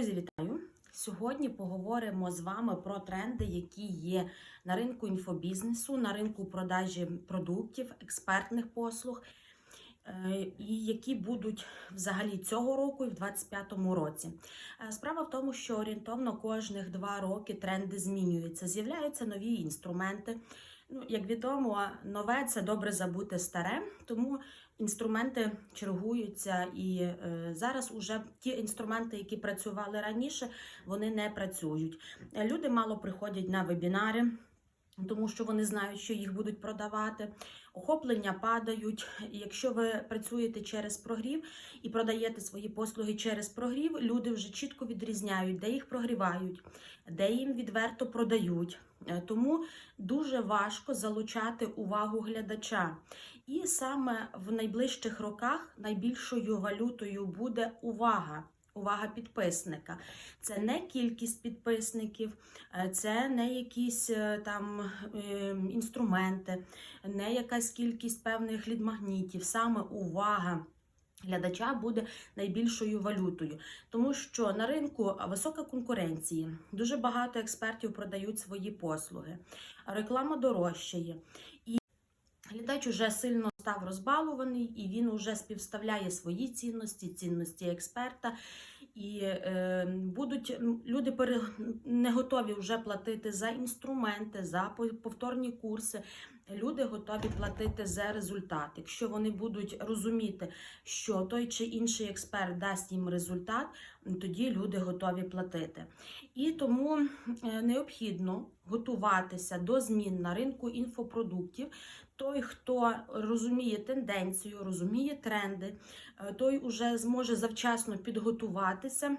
Друзі, вітаю! Сьогодні поговоримо з вами про тренди, які є на ринку інфобізнесу, на ринку продажі продуктів, експертних послуг, е, і які будуть взагалі цього року і в 2025 році. Е, Справа в тому, що орієнтовно кожних два роки тренди змінюються, з'являються нові інструменти. Ну, як відомо, нове це добре забути старе, тому інструменти чергуються, і е, зараз уже ті інструменти, які працювали раніше, вони не працюють. Люди мало приходять на вебінари. Тому що вони знають, що їх будуть продавати, охоплення падають. Якщо ви працюєте через прогрів і продаєте свої послуги через прогрів, люди вже чітко відрізняють, де їх прогрівають, де їм відверто продають. Е, Тому дуже важко залучати увагу глядача. І саме в найближчих роках найбільшою валютою буде увага. Увага підписника. Це не кількість підписників, е, це не якісь е, там е, інструменти, не якась кількість певних лідмагнітів. Саме увага. Глядача буде найбільшою валютою, тому що на ринку висока конкуренція, дуже багато експертів продають свої послуги, реклама дорожчає, глядач уже сильно став розбалуваний, і він уже співставляє свої цінності, цінності експерта. І е, будуть люди пере, не готові вже платити за інструменти, за по- повторні курси. Люди готові платити за результат. Якщо вони будуть розуміти, що той чи інший експерт дасть їм результат, тоді люди готові платити. І тому е, необхідно готуватися до змін на ринку інфопродуктів. Той, хто розуміє тенденцію, розуміє тренди, е, той уже зможе завчасно підготуватися.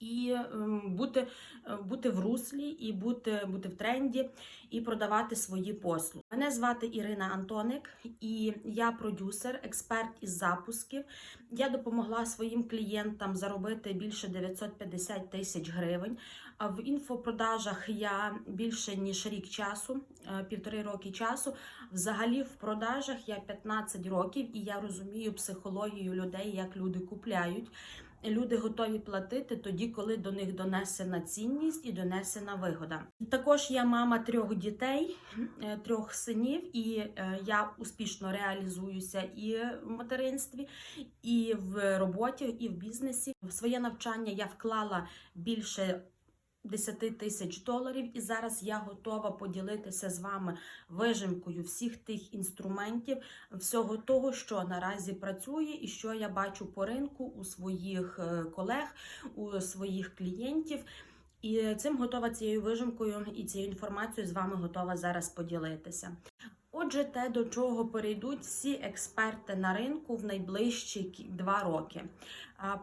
І ем, бути, е, бути в руслі, і бути, бути в тренді, і продавати свої послуги. Мене звати Ірина Антоник, і я продюсер, експерт із запусків. Я допомогла своїм клієнтам заробити більше 950 тисяч гривень. А в інфопродажах я більше ніж рік часу, е, півтори роки часу. Взагалі в продажах я 15 років, і я розумію психологію людей, як люди купляють. Люди готові платити тоді, коли до них донесена цінність і донесена вигода. Також я мама трьох дітей, е, трьох синів, і е, я успішно реалізуюся і в материнстві, і в роботі, і в бізнесі. В своє навчання я вклала більше 10 тисяч доларів, і зараз я готова поділитися з вами вижимкою всіх тих інструментів, всього того, що наразі працює, і що я бачу по ринку у своїх е, колег, у своїх клієнтів. І цим готова цією вижимкою і цією інформацією з вами готова зараз поділитися. Отже, те, до чого перейдуть всі експерти на ринку в найближчі два роки.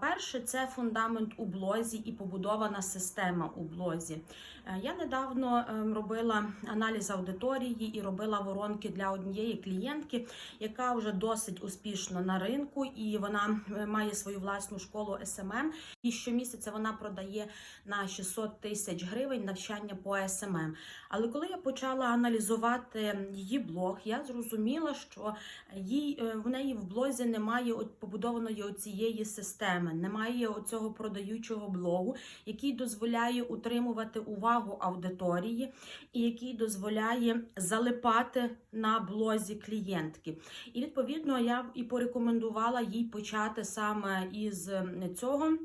Перше це фундамент у блозі і побудована система у блозі. Е, Я недавно ем, робила аналіз аудиторії і робила воронки для однієї клієнтки, яка вже досить успішно на ринку, і вона е, має свою власну школу SMM. І щомісяця вона продає на 600 тисяч гривень навчання по SMM. Але коли я почала аналізувати її блог, я зрозуміла, що їй е, в неї в блозі немає побудованої оцієї системи, немає оцього продаючого блогу, який дозволяє утримувати увагу аудиторії і який дозволяє залипати на блозі клієнтки. І відповідно я і порекомендувала їй почати саме із цього.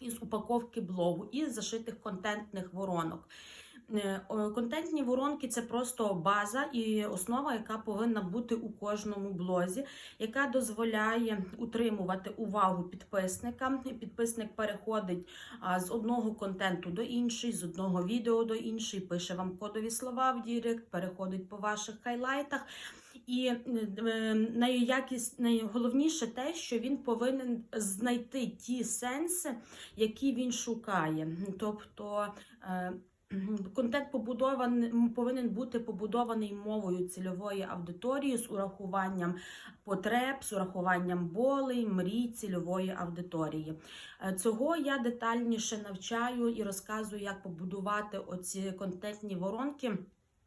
Із упаковки блогу, із зашитих контентних воронок. Е, Контентні воронки це просто база і основа, яка повинна бути у кожному блозі, яка дозволяє утримувати увагу підписника. Підписник переходить з одного контенту до іншого, з одного відео до іншого, пише вам кодові слова в Дірект, переходить по ваших хайлайтах. І е, найякість, найголовніше те, що він повинен знайти ті сенси, які він шукає. Тобто е, контент побудований повинен бути побудований мовою цільової аудиторії з урахуванням потреб, з урахуванням болей, мрій цільової аудиторії. Е, Цього я детальніше навчаю і розказую, як побудувати оці контентні воронки.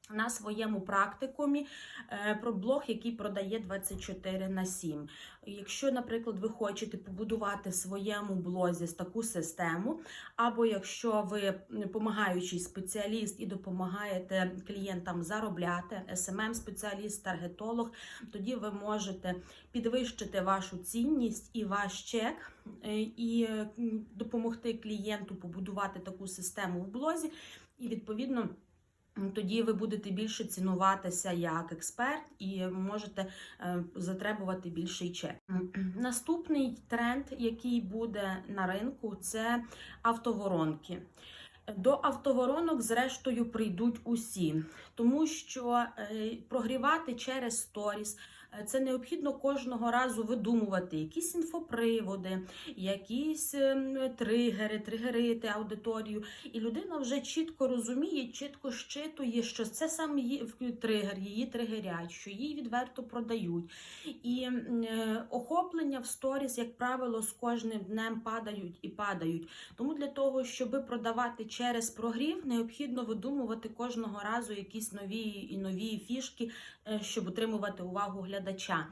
На своєму практикумі е, про блог, який продає 24 на 7. Якщо, наприклад, ви хочете побудувати в своєму блозі таку систему, або якщо ви допомагаючий спеціаліст і допомагаєте клієнтам заробляти, SMM-спеціаліст, таргетолог, тоді ви можете підвищити вашу цінність і ваш чек, е, і допомогти клієнту побудувати таку систему в блозі, і відповідно. Тоді ви будете більше цінуватися як експерт і можете е, затребувати більший чек. Наступний тренд, який буде на ринку, це автоворонки. До автоворонок, зрештою, прийдуть усі, тому що е, прогрівати через сторіс. Е, Це необхідно кожного разу видумувати якісь інфоприводи, якісь ем, тригери, тригерити аудиторію. І людина вже чітко розуміє, чітко щитує, що це саме її тригер, її тригерять, що її відверто продають. І е, охоплення в сторіс, як правило, з кожним днем падають і падають. Тому для того, щоб продавати через прогрів, необхідно видумувати кожного разу якісь нові і нові фішки, е, щоб отримувати увагу глядача.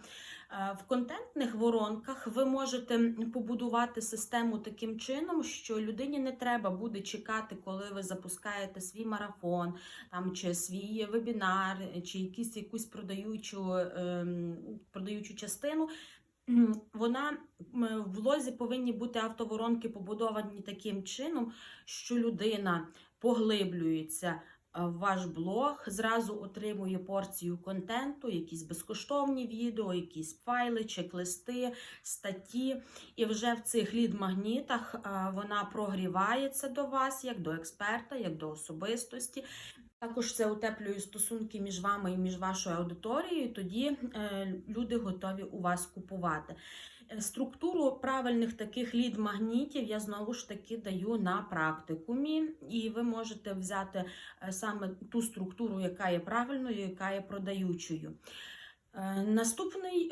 Е, В контентних воронках ви можете побудувати систему таким чином, що людині не треба буде чекати, коли ви запускаєте свій марафон, там чи свій вебінар, чи якісь якусь продаючу, ем, продаючу частину. Вона в лозі повинні бути автоворонки побудовані таким чином, що людина поглиблюється ваш блог, зразу отримує порцію контенту, якісь безкоштовні відео, якісь файли, чек-листи, статті. І вже в цих лід-магнітах е, вона прогрівається до вас як до експерта, як до особистості. Також це утеплює стосунки між вами і між вашою аудиторією, тоді е, люди готові у вас купувати. Е, Структуру правильних таких лід-магнітів я знову ж таки даю на практикумі, і ви можете взяти е, саме ту структуру, яка є правильною, яка є продаючою. Е, Наступний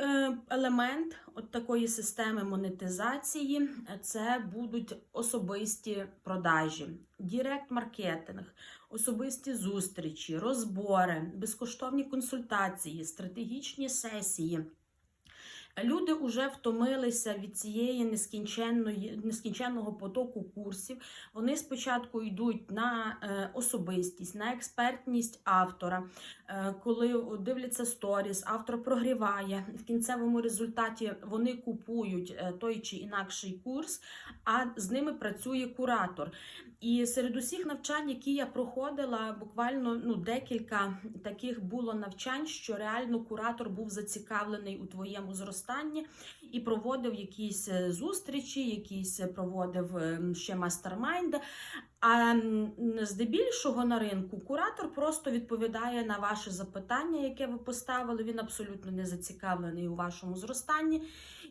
елемент от такої системи монетизації це будуть особисті продажі, дірект-маркетинг, особисті зустрічі, розбори, безкоштовні консультації, стратегічні сесії. Люди вже втомилися від цієї нескінченної, нескінченного потоку курсів. Вони спочатку йдуть на е, особистість, на експертність автора. Е, коли дивляться сторіс, автор прогріває. В кінцевому результаті вони купують е, той чи інакший курс, а з ними працює куратор. І серед усіх навчань, які я проходила, буквально ну, декілька таких було навчань, що реально куратор був зацікавлений у твоєму зростанні і проводив якісь е, зустрічі, якісь е, проводив ем, ще мастермайнди. А здебільшого на ринку куратор просто відповідає на ваше запитання, яке ви поставили. Він абсолютно не зацікавлений у вашому зростанні.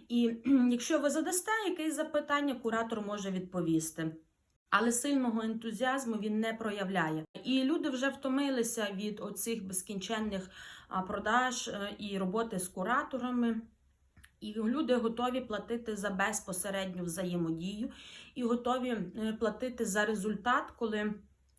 І якщо ви задасте якесь запитання, куратор може відповісти. Але сильного ентузіазму він не проявляє. І люди вже втомилися від оцих безкінченних продаж е, і роботи з кураторами. І люди готові платити за безпосередню взаємодію, і готові е, платити за результат, коли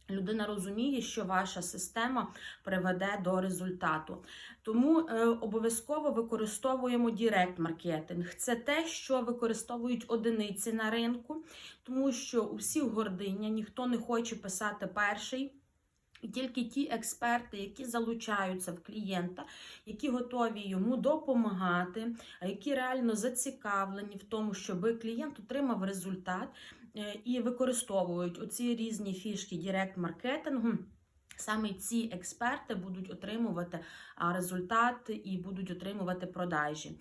людина розуміє, що ваша система приведе до результату. Тому е, обов'язково використовуємо дірект-маркетинг. Це те, що використовують одиниці на ринку, тому що у всіх гординя, ніхто не хоче писати перший. І тільки ті експерти, які залучаються в клієнта, які готові йому допомагати, які реально зацікавлені в тому, щоб клієнт отримав результат е, і використовують оці різні фішки дірект-маркетингу. Саме ці експерти будуть отримувати результат і будуть отримувати продажі.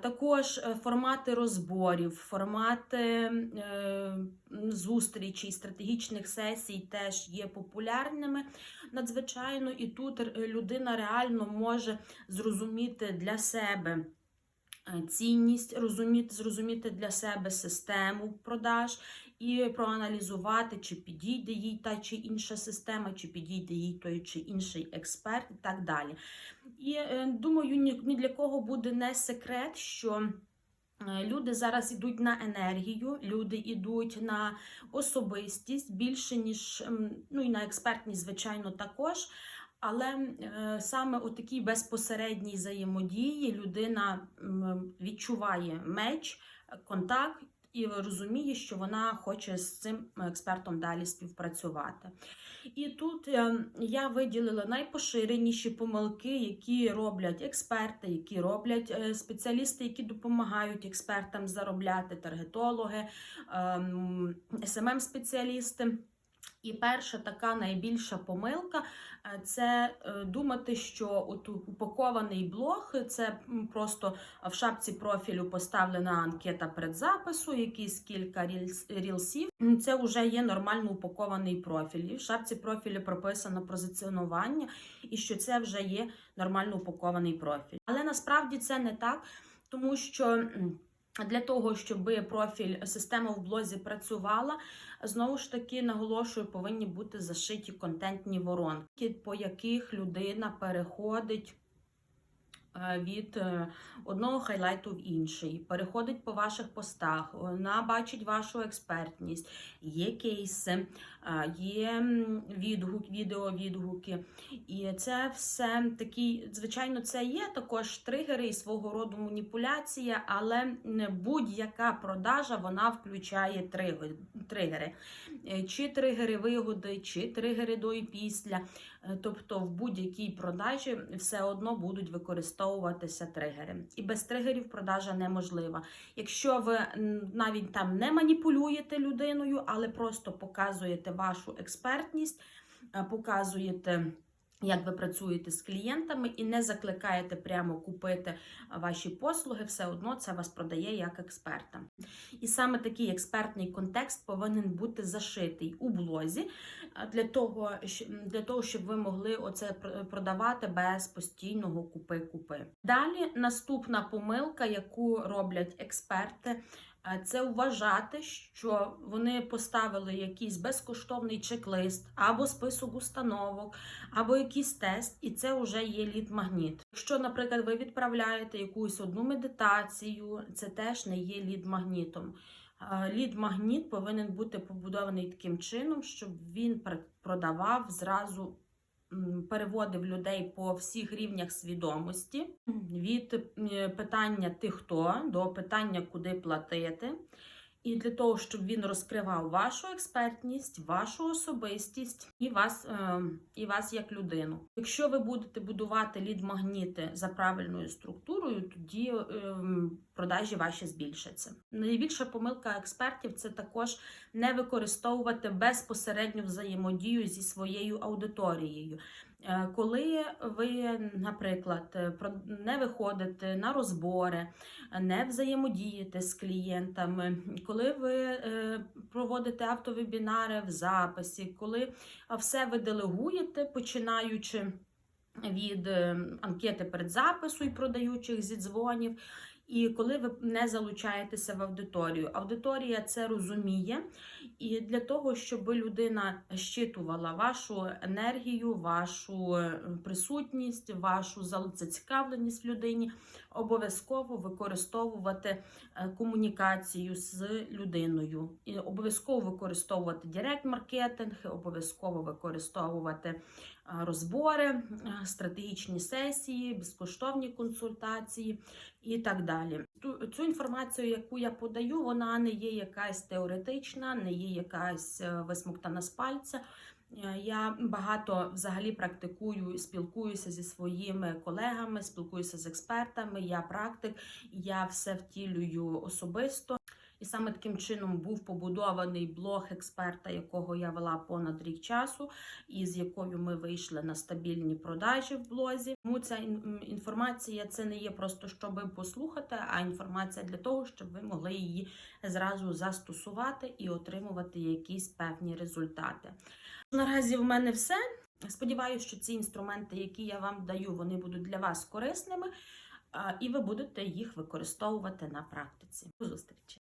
Також е, формати розборів, формати е, зустрічей, стратегічних сесій теж є популярними надзвичайно, і тут е, людина реально може зрозуміти для себе. Е, Цінність розуміти, зрозуміти для себе систему продаж і проаналізувати, чи підійде їй та чи інша система, чи підійде їй той чи інший експерт, і так далі. І е, думаю, ні, для кого буде не секрет, що. е, Люди зараз йдуть на енергію, люди йдуть на особистість більше, ніж ну і на експертність, звичайно, також. Але е, саме у такій безпосередній взаємодії людина відчуває меч, контакт і розуміє, що вона хоче з цим експертом далі співпрацювати. І тут е, я виділила найпоширеніші помилки, які роблять експерти, які роблять е, спеціалісти, які допомагають експертам заробляти, таргетологи, СММ-спеціалісти. І перша така найбільша помилка е, це е, думати, що от упакований блог це просто в шапці профілю поставлена анкета предзапису, якісь кілька рілсів. Це вже є нормально упакований профіль. І в шапці профілю прописано позиціонування, і що це вже є нормально упакований профіль. Але насправді це не так, тому що. Для того, щоб профіль система в блозі працювала, знову ж таки наголошую, повинні бути зашиті контентні воронки, по яких людина переходить е, від е, одного хайлайту в інший, переходить по ваших постах, вона бачить вашу експертність, є кейси, е, є відгук, відеовідгуки. І це все такі, звичайно, це є також тригери і свого роду маніпуляція, але не будь-яка продажа вона включає тригери. Е, Чи тригери вигоди, чи тригери до і після. Е, Тобто в будь-якій продажі все одно будуть використовуватися тригери. І без тригерів продажа неможлива. Якщо ви навіть там не маніпулюєте людиною, але просто показуєте вашу експертність, е, показуєте. Як ви працюєте з клієнтами і не закликаєте прямо купити ваші послуги, все одно це вас продає як експерта. І саме такий експертний контекст повинен бути зашитий у блозі для того, для того щоб ви могли оце продавати без постійного купи-купи. Далі наступна помилка, яку роблять експерти. А, Це вважати, що вони поставили якийсь безкоштовний чек-лист або список установок, або якийсь тест, і це вже є лід-магніт. Якщо, наприклад, ви відправляєте якусь одну медитацію, це теж не є лід-магнітом. Лід-магніт повинен бути побудований таким чином, щоб він продавав зразу. Переводив людей по всіх рівнях свідомості. Від е, питання ти хто? до питання куди платити. І для того, щоб він розкривав вашу експертність, вашу особистість і вас, е, і вас як людину. Якщо ви будете будувати лід-магніти за правильною структурою, тоді е, продажі ваші збільшаться. Найбільша помилка експертів це також не використовувати безпосередню взаємодію зі своєю аудиторією. Е, Коли ви, наприклад, е, не виходите на розбори, не взаємодієте з клієнтами, коли ви е, проводите автовебінари в записі, коли все ви делегуєте, починаючи від анкети передзапису і продаючих зі дзвонів. І коли ви не залучаєтеся в аудиторію, аудиторія це розуміє, і для того, щоб людина щитувала вашу енергію, вашу е, присутність, вашу зацікавленість в людині, обов'язково використовувати е, комунікацію з людиною. І обов'язково використовувати директ-маркетинг, обов'язково використовувати е, розбори, е, стратегічні сесії, безкоштовні консультації і так далі. Цю інформацію, яку я подаю, вона не є якась теоретична, не є якась висмоктана з пальця. Е, Я багато взагалі практикую, спілкуюся зі своїми колегами, спілкуюся з експертами. Я практик, я все втілюю особисто. І саме таким чином був побудований блог експерта, якого я вела понад рік часу, і з якою ми вийшли на стабільні продажі в блозі. Тому ця інформація це не є просто щоб послухати, а інформація для того, щоб ви могли її зразу застосувати і отримувати якісь певні результати. Наразі в мене все. Сподіваюся, що ці інструменти, які я вам даю, вони будуть для вас корисними, і ви будете їх використовувати на практиці. До зустрічі!